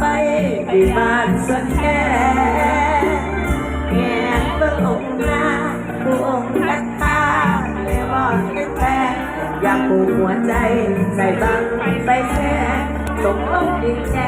ไปที่บ้านสักแค่แง่เบิ่งองค์หน้าผู้องค์รักตาเลยบอกกันแพ้อยากผูกหัวใจใส่บังไปแท้ตกลงดีนแท้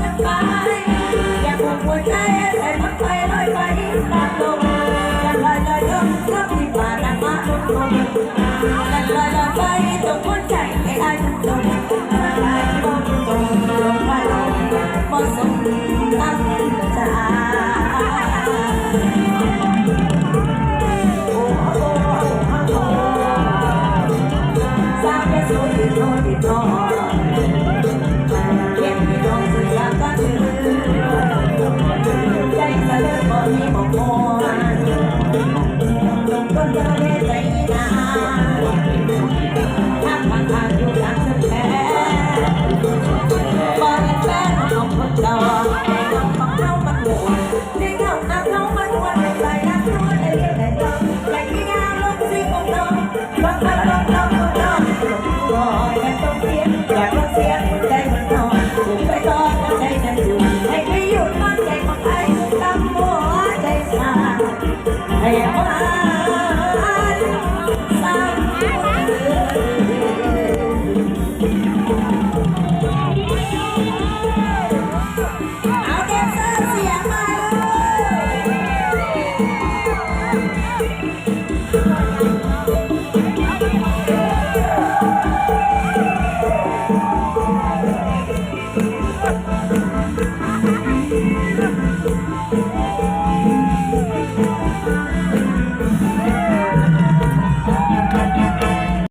อย่าควบหัวใจแต่รถไฟลอยไปตามลมลอยลอยลมทับที่ป่านักมาลมลมกัลอยลอยไปตกหัวใจให้อันลมไอ้ลมตรงลมไปลมมอสมตั้งใจ